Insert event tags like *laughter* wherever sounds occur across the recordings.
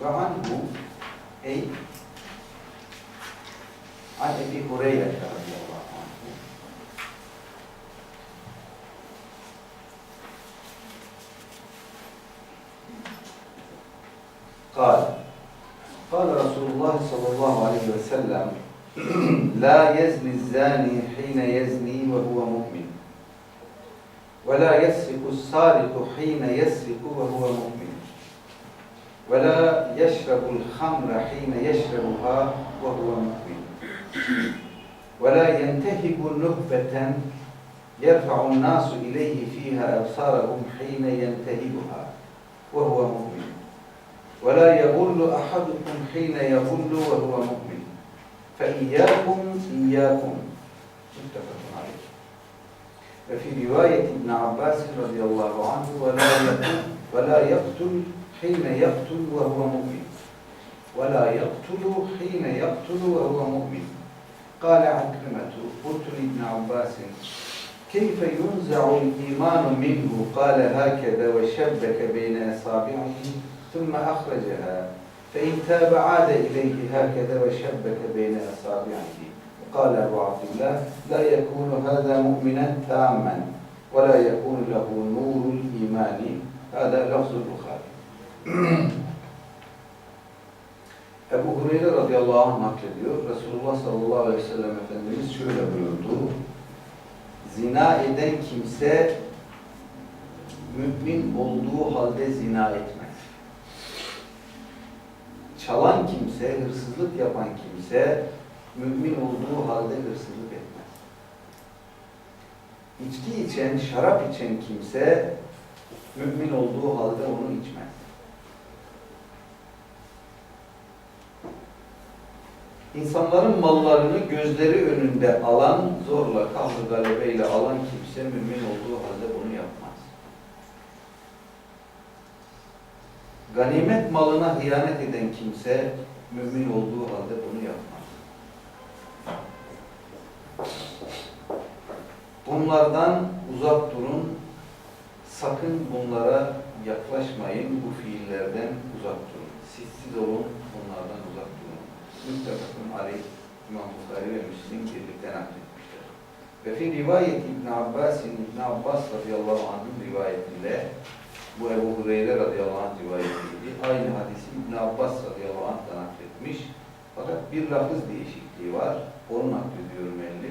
Ve anhu ey an Ebi Hureyre radıyallahu anhu قال قال رسول الله صلى الله عليه وسلم لا يزني الزاني حين يزني وهو مؤمن ولا يسرق السارق حين يسرق وهو مؤمن. يشرب الخمر حين يشربها وهو مؤمن ولا ينتهب نهبة يرفع الناس إليه فيها أبصارهم حين ينتهبها وهو مؤمن ولا يغل أحدكم حين يغل وهو مؤمن فإياكم إياكم. متفق عليه. وفي رواية ابن عباس رضي الله عنه ولا يقتل ولا يقتل حين يقتل وهو مؤمن ولا يقتل حين يقتل وهو مؤمن. قال عكرمة قلت لابن عباس كيف ينزع الإيمان منه؟ قال هكذا وشبك بين أصابعه ثم أخرجها. فإن تاب عاد إليه هكذا وشبك بين أصابعه. قال أبو عبد الله لا يكون هذا مؤمنا تاما ولا يكون له نور الإيمان. هذا لفظ البخاري. *clears throat* Ebu Hureyre radıyallahu anh naklediyor. Resulullah sallallahu aleyhi ve sellem Efendimiz şöyle buyurdu. Zina eden kimse mümin olduğu halde zina etmez. Çalan kimse, hırsızlık yapan kimse mümin olduğu halde hırsızlık etmez. İçki içen, şarap içen kimse mümin olduğu halde onu içmez. İnsanların mallarını gözleri önünde alan, zorla, kahrı galebeyle alan kimse mümin olduğu halde bunu yapmaz. Ganimet malına hıyanet eden kimse mümin olduğu halde bunu yapmaz. Bunlardan uzak durun, sakın bunlara yaklaşmayın, bu fiillerden uzak durun. Sissiz olun, bunlardan uzak durun müstefakın aleyh İmam Bukhari ve Müslim birlikte nakletmiştir. Ve fi rivayet İbn Abbas'in İbn Abbas radıyallahu anh'ın rivayetiyle bu Ebu Hureyre radıyallahu anh rivayetiydi. Aynı hadisi İbn Abbas radıyallahu anh da nakletmiş. Fakat bir lafız değişikliği var. Onu naklediyorum elli.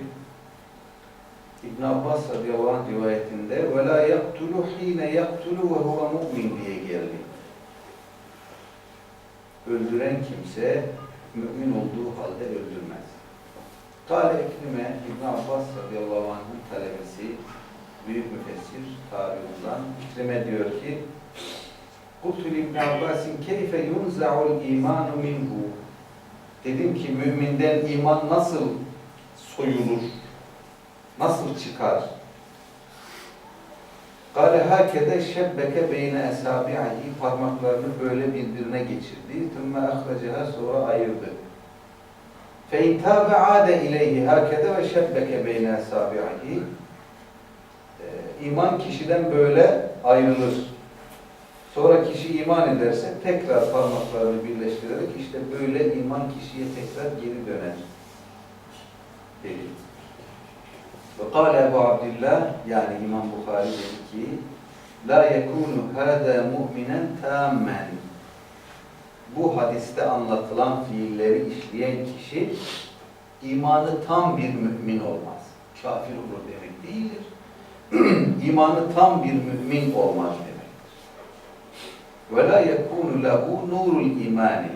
İbn Abbas radıyallahu anh rivayetinde ve la yaktulu hine yaktulu ve huve mu'min diye geldi. Öldüren kimse mümin olduğu halde öldürmez. Kale Ekrime İbn Abbas radıyallahu anh'ın talebesi büyük müfessir tarihinden Ekrime diyor ki Kultu İbn Abbas'in keyfe yunza'ul imanu minhu Dedim ki müminden iman nasıl soyulur? Nasıl çıkar? Kale hakede şebbeke beyne esabi'i parmaklarını böyle birbirine geçirdi. Tümme ahracaha sonra ayırdı. Fe in tabe ade ileyhi hakede ve şebbeke beyne esabi'i İman kişiden böyle ayrılır. Sonra kişi iman ederse tekrar parmaklarını birleştirerek işte böyle iman kişiye tekrar geri döner. Dedi. Ve kâle Ebu Abdillah yani İmam Bukhari dedi ki La yekunu hâdâ mu'minen tâmmen Bu hadiste anlatılan fiilleri işleyen kişi imanı tam bir mümin olmaz. Kafir olur demek değildir. *clears throat* imanı tam bir mümin olmaz demektir. Ve la yekunu lehu nurul imani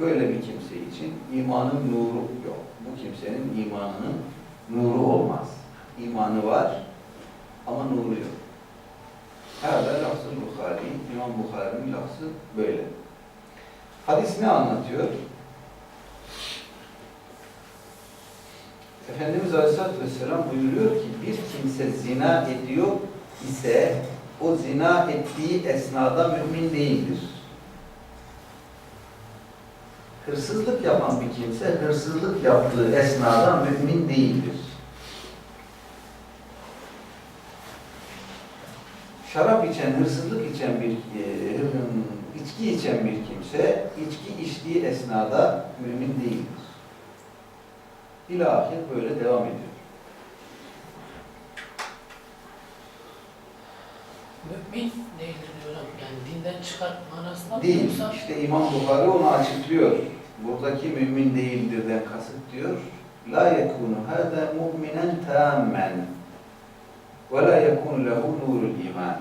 Böyle bir kimse için imanın nuru yok. Bu kimsenin imanının nuru olmaz imanı var ama nuru yok. Hâdâ lafzı Bukhari, İmam Bukhari'nin lafzı böyle. Hadis ne anlatıyor? Efendimiz Aleyhisselatü Vesselam buyuruyor ki bir kimse zina ediyor ise o zina ettiği esnada mümin değildir. Hırsızlık yapan bir kimse hırsızlık yaptığı esnada mümin değildir. Şarap içen, hırsızlık içen bir e, İçki içen bir kimse, içki içtiği esnada mümin değildir. İlahir böyle devam ediyor. Mümin değildir diyorum. Yani dinden çıkart manasında Değil. yoksa İşte İmam Bukhari onu açıklıyor. Buradaki mümin değildirden kasıt diyor. La yekunu hâdâ mu'minen tâmmen la yekunu lehu nurul iman.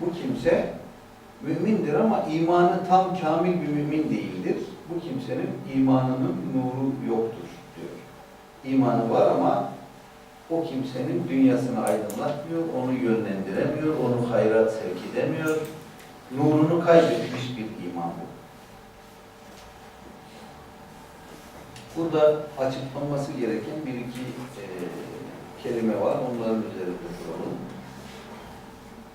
Bu kimse mümindir ama imanı tam kamil bir mümin değildir. Bu kimsenin imanının nuru yoktur diyor. İmanı var ama o kimsenin dünyasını aydınlatmıyor, onu yönlendiremiyor, onu hayra sevk edemiyor. Nurunu kaybetmiş bir iman bu. Burada açıklanması gereken bir iki e, kelime var. Onların üzerinde duralım.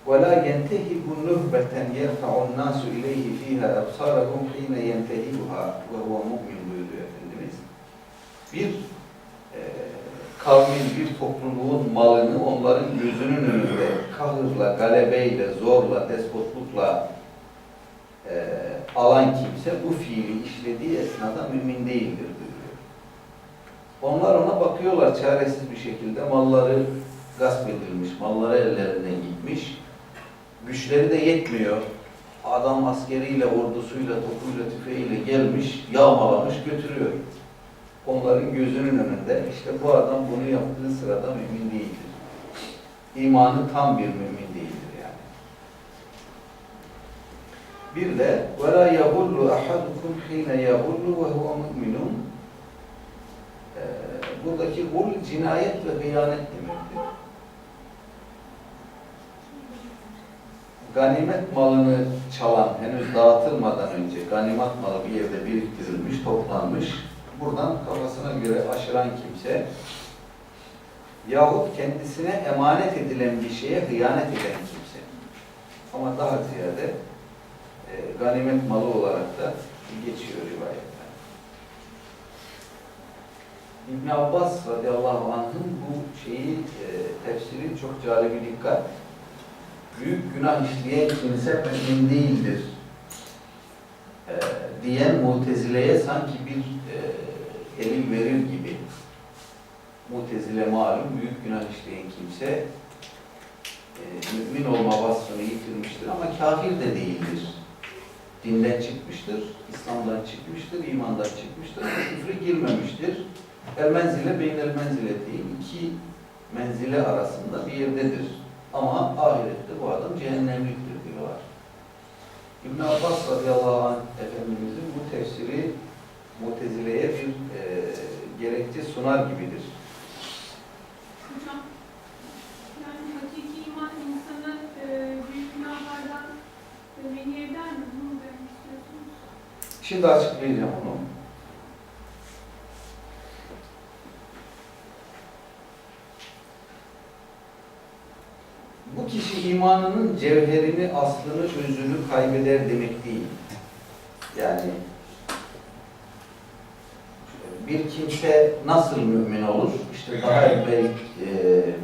وَلَا يَنْتَهِبُ نُهْبَةً يَرْفَعُ النَّاسُ اِلَيْهِ ف۪يهَا اَبْصَارَهُمْ حِينَ يَنْتَهِبُهَا وَهُوَ مُؤْمِنٌ buyuruyor Efendimiz. Bir e, kavmin, bir topluluğun malını onların gözünün önünde kahırla, galebeyle, zorla, despotlukla e, alan kimse bu fiili işlediği esnada mümin değildir diyor. Onlar ona bakıyorlar çaresiz bir şekilde malları gasp edilmiş, malları ellerinden gitmiş. Güçleri de yetmiyor. Adam askeriyle, ordusuyla, topuyla, tüfeğiyle gelmiş, yağmalamış, götürüyor. Onların gözünün önünde. işte bu adam bunu yaptığı sırada mümin değildir. İmanı tam bir mümin değildir yani. Bir de وَلَا يَغُلُّ أَحَدُكُمْ حِينَ يَغُلُّ وَهُوَ مُؤْمِنٌ Ee, Buradaki gul cinayet ve hıyanet demektir. Ganimet malını çalan, henüz dağıtılmadan önce ganimet malı bir yerde biriktirilmiş, toplanmış. Buradan kafasına göre aşıran kimse yahut kendisine emanet edilen bir şeye hıyanet eden kimse. Ama daha ziyade e, ganimet malı olarak da geçiyor rivayette. İbn Abbas radıyallahu anh'ın bu şeyi e, tefsiri çok cari bir dikkat. Büyük günah işleyen kimse mümin değildir e, diyen mutezileye sanki bir e, elin verir gibi. Mutezile malum büyük günah işleyen kimse e, mümin olma vasfını yitirmiştir ama kafir de değildir. Dinden çıkmıştır, İslam'dan çıkmıştır, imandan çıkmıştır küfre girmemiştir. El menzile beynel menzileteyn iki menzile arasında bir yerdedir. Ama ahirette bu adam cehennemliktir diyorlar. İbn Abbas radıyallahu anh Efendimizin bu tefsiri Mutezile'ye bir e, gerekçe sunar gibidir. Hocam, yani hakiki iman insanı e, büyük günahlardan e, beni eder mi? Bunu demek istiyorsunuz? Şimdi açıklayacağım onu. Bu kişi imanının cevherini, aslını, özünü kaybeder demek değil. Yani bir kimse nasıl mümin olur? İşte daha evvel e,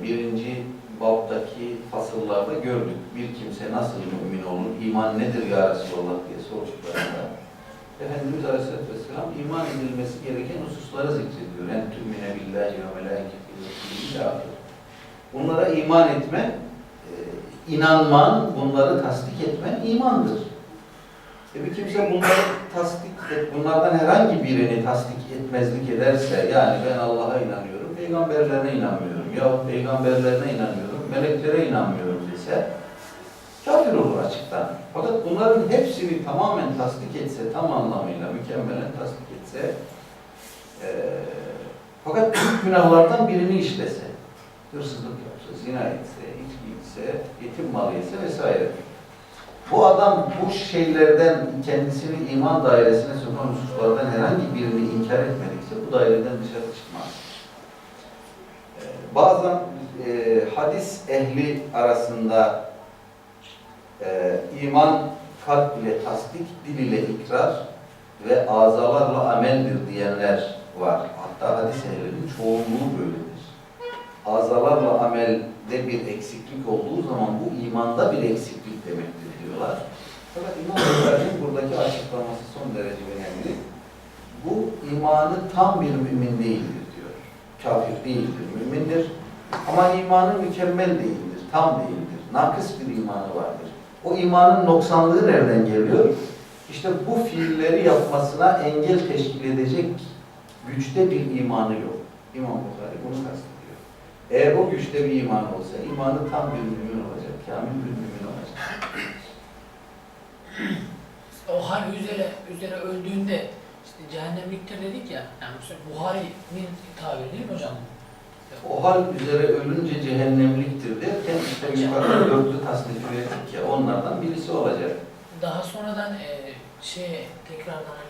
birinci babdaki fasıllarda gördük. Bir kimse nasıl mümin olur? İman nedir ya Resulallah diye sorduklarında. Efendimiz Aleyhisselatü Vesselam iman edilmesi gereken hususları zikrediyor. En tümine billahi ve melâketi ve Bunlara iman etmen, e, inanman, bunları tasdik etmen imandır. E bir kimse bunları tasdik et, bunlardan herhangi birini tasdik etmezlik ederse, yani ben Allah'a inanıyorum, peygamberlerine inanmıyorum, ya peygamberlerine inanıyorum, meleklere inanmıyorum dese, kafir olur açıktan. Fakat bunların hepsini tamamen tasdik etse, tam anlamıyla mükemmelen tasdik etse, e, fakat büyük günahlardan birini işlese, hırsızlık yapsa, zina etse, içse, yetim malı yese vesaire. Bu adam bu şeylerden kendisini iman dairesine sokan hususlardan herhangi birini inkar etmedikse bu daireden dışarı çıkmaz. Ee, bazen e, hadis ehli arasında e, iman kalp ile tasdik, dil ile ikrar ve azalarla ameldir diyenler var. Hatta hadis ehlinin çoğunluğu böyledir. Azalarla amelde bir eksiklik olduğu zaman bu imanda bir eksiklik demektir diyorlar. Fakat İmam Bukhari'nin buradaki açıklaması son derece önemli. Bu imanı tam bir mümin değildir diyor. Kafir değildir, mümindir. Ama imanı mükemmel değildir, tam değildir. Nakıs bir imanı vardır. O imanın noksanlığı nereden geliyor? İşte bu fiilleri yapmasına engel teşkil edecek güçte bir imanı yok. İmam Bukhari bunu kastediyor. Eğer o güçte bir iman olsa imanı tam bir mümin olacak, kamil bir mümin olacak. O hal üzere, üzere öldüğünde işte cehennemliktir dedik ya. Yani Buhari'nin tabiri değil mi hocam? O hal üzere ölünce cehennemliktir derken işte yukarıda dörtlü tasnif ettik ya onlardan birisi olacak. Daha sonradan e, şey tekrardan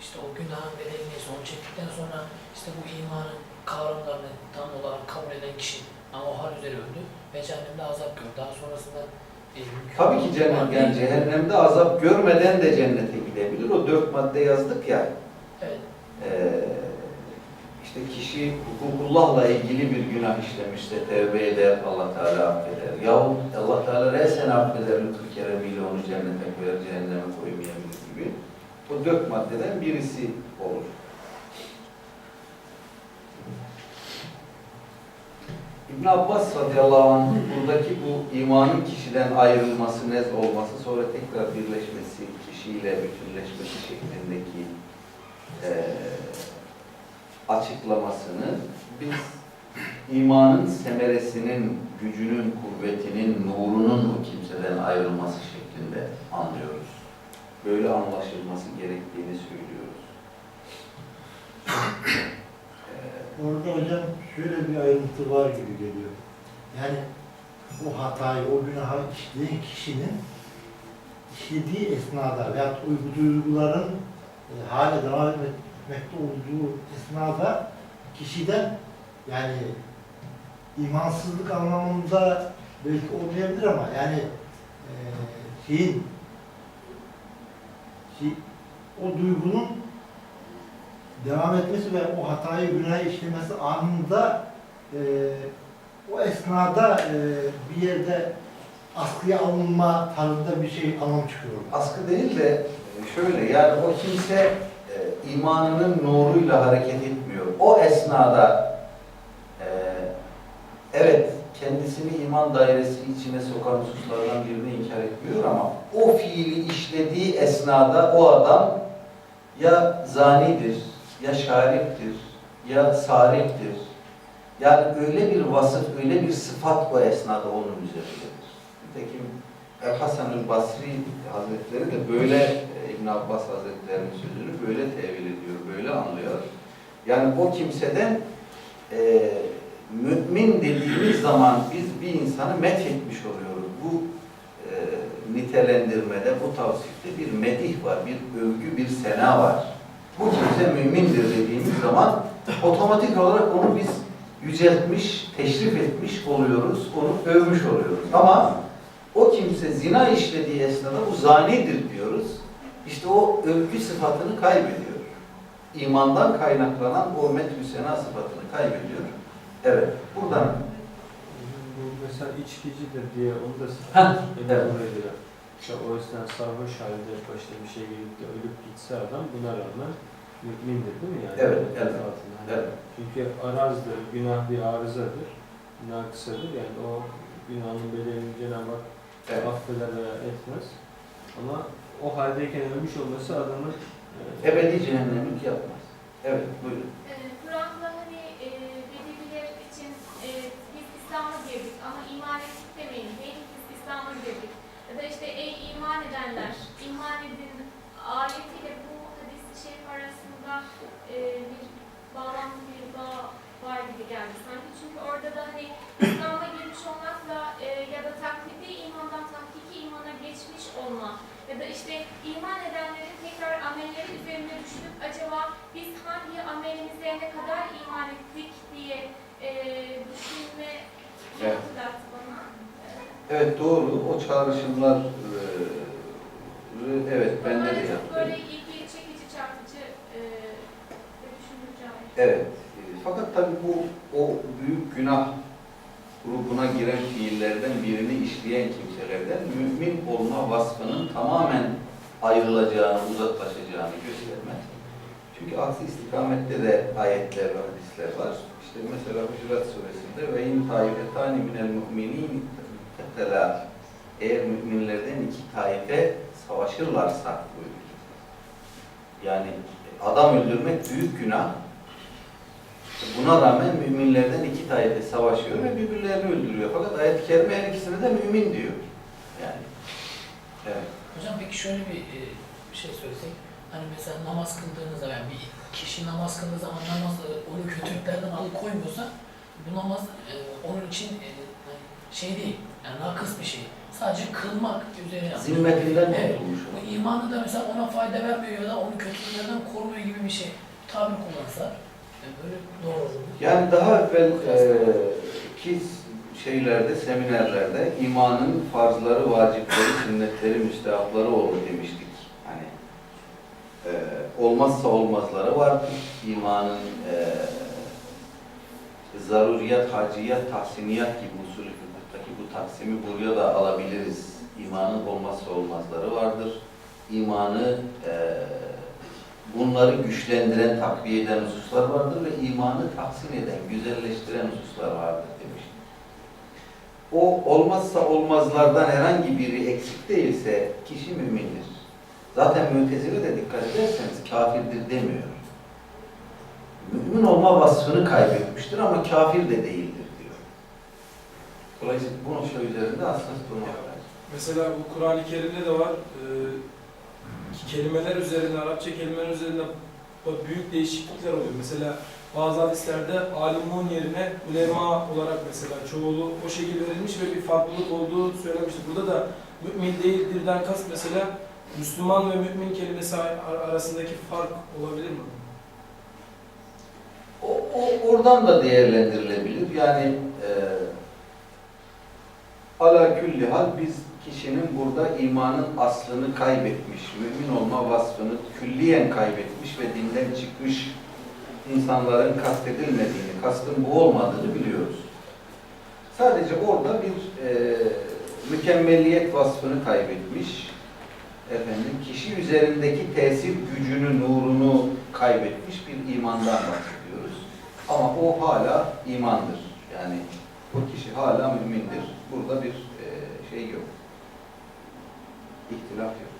işte o günahın bedeli neyse onu çektikten sonra işte bu imanın kavramlarını tam olarak kabul eden kişi ama o hal üzere öldü ve cehennemde azap gördü. Daha sonrasında e, Tabii ki cennet, yani cehennemde azap görmeden de cennete gidebilir. O dört madde yazdık ya. Evet. Ee, işte kişi hukukullahla ilgili bir günah işlemişse tevbe eder, Allah Teala affeder. Yahut Allah Teala resen affeder, lütfu keremiyle onu cennete koyar, cehenneme koymayabilir gibi. Bu dört maddeden birisi olur. İbn Abbas radıyallahu anh buradaki bu imanın kişiden ayrılması, nez olması, sonra tekrar birleşmesi, kişiyle bütünleşmesi şeklindeki eee açıklamasını biz imanın semeresinin, gücünün, kuvvetinin, nurunun o kimseden ayrılması şeklinde anlıyoruz. Böyle anlaşılması gerektiğini söylüyoruz. Orada hocam şöyle bir ayrıntı var gibi geliyor. Yani o hatayı, o günahı işleyen kişinin işlediği esnada veya uygu duyguların e, hala devam etmekte olduğu esnada kişiden yani imansızlık anlamında belki olmayabilir ama yani e, şeyin şey, o duygunun devam etmesi ve o hatayı, günahı işlemesi anında e, o esnada e, bir yerde askıya alınma tarzında bir şey anlam çıkıyor. askı değil de şöyle yani o kimse e, imanının nuruyla hareket etmiyor. O esnada e, evet kendisini iman dairesi içine sokan hususlardan birini inkar etmiyor ama o fiili işlediği esnada o adam ya zanidir, ya şariptir, ya sariktir. Yani öyle bir vasıf, öyle bir sıfat o esnada onun üzerindedir. Nitekim El-Hasan-ül Basri Hazretleri de böyle e, İbn Abbas Hazretleri'nin sözünü böyle tevil ediyor, böyle anlıyor. Yani o kimseden e, mümin dediğimiz zaman biz bir insanı methetmiş oluyoruz. Bu e, nitelendirmede, bu tavsifte bir medih var, bir övgü, bir sena var. Bu kimse mümindir dediğimiz zaman otomatik olarak onu biz yüceltmiş, teşrif etmiş oluyoruz, onu övmüş oluyoruz. Ama o kimse zina işlediği esnada bu zanidir diyoruz. İşte o övgü sıfatını kaybediyor. İmandan kaynaklanan o methü sena sıfatını kaybediyor. Evet, buradan Bu mesela içkicidir diye onu da Heh, evet. İşte o yüzden sarhoş halde başta bir şey gelip de ölüp gitse adam buna rağmen mümindir değil mi yani? Evet, evet, altında. Hani evet. Çünkü arazdır, günah bir arızadır, günah kısadır yani o günahın bedelini Cenab-ı Hak evet. affeder veya etmez. Ama o haldeyken ölmüş olması adamın e, ebedi cehennemlik yapmaz. Evet, buyurun. Ee, Kur'an'da hani e, Bedeviler için e, biz İslam'a girdik ama iman ettik demeyin. Değil biz İslam'a girdik. Ya da işte ey iman edenler, iman edin ayetiyle bu hadis-i şerif arasında e, bir bağlantı, bir bağ var gibi geldi sanki. Çünkü orada da hani İslam'a girmiş olmakla e, ya da taklidi imandan tahkiki imana geçmiş olma ya da işte iman edenlerin tekrar amelleri üzerine düşünüp acaba biz hangi amelimize ne kadar iman ettik diye e, düşünme Evet. hatırlattı Evet doğru. O çağrışımlar e, evet bende de yaptı. böyle ilgi çekici, çarpıcı e. Evet. E, Fakat tabii bu o büyük günah grubuna giren fiillerden birini işleyen kimselerden mümin olma vasfının tamamen ayrılacağını, uzaklaşacağını göstermez. Çünkü aksi istikamette de ayetler ve hadisler var. İşte mesela Hucurat suresinde ve in taifetani minel mu'minin tetela eğer müminlerden iki taife savaşırlarsa buyuruyor. Yani adam öldürmek büyük günah. Buna rağmen müminlerden iki taife savaşıyor ve birbirlerini öldürüyor. Fakat ayet-i kerime her ikisine de mümin diyor. Yani. Evet. Hocam peki şöyle bir, e, bir şey söylesek. Hani mesela namaz kıldığınız zaman yani bir kişi namaz kıldığı zaman namaz onu kötülüklerden alıkoymuyorsa bu namaz e, onun için e, hani şey değil. Yani nakıs bir şey. Sadece kılmak üzerine. Zimmetinden Evet. kurtulmuş. Bu imanı da mesela ona fayda vermiyor ya da onu kötülüklerden korumuyor gibi bir şey. Tabir kullansa böyle doğru olur. Yani daha evvel e, ki şeylerde, seminerlerde imanın farzları, vacipleri, sünnetleri, müstehapları olur demiştik. Hani e, olmazsa olmazları vardır. İmanın e, zaruriyat, haciyat, tahsiniyat gibi usulü taksimi buraya da alabiliriz. İmanın olmazsa olmazları vardır. İmanı e, bunları güçlendiren, takviye eden hususlar vardır ve imanı tahsin eden, güzelleştiren hususlar vardır demiş. O olmazsa olmazlardan herhangi biri eksik değilse kişi mümindir. Zaten mütezile de dikkat ederseniz kafirdir demiyor. Mümin olma vasfını kaybetmiştir ama kafir de diyor. Dolayısıyla bu nokta üzerinde aslında durmak lazım. Mesela bu Kur'an-ı Kerim'de de var. Ee, kelimeler üzerinde, Arapça kelimeler üzerinde büyük değişiklikler oluyor. Mesela bazı hadislerde alimun yerine ulema olarak mesela çoğulu o şekilde verilmiş ve bir farklılık olduğu söylemiştir. Burada da mümin değildirden kast mesela Müslüman ve mümin kelimesi ar- arasındaki fark olabilir mi? O, o oradan da değerlendirilebilir. Yani e, ala külli hal biz kişinin burada imanın aslını kaybetmiş, mümin olma vasfını külliyen kaybetmiş ve dinden çıkmış insanların kastedilmediğini, kastın bu olmadığını biliyoruz. Sadece orada bir e, mükemmelliyet vasfını kaybetmiş, efendim kişi üzerindeki tesir gücünü, nurunu kaybetmiş bir imandan bahsediyoruz. Ama o hala imandır. Yani o kişi hala mümindir. Burada bir e, şey yok. İhtilaf yok.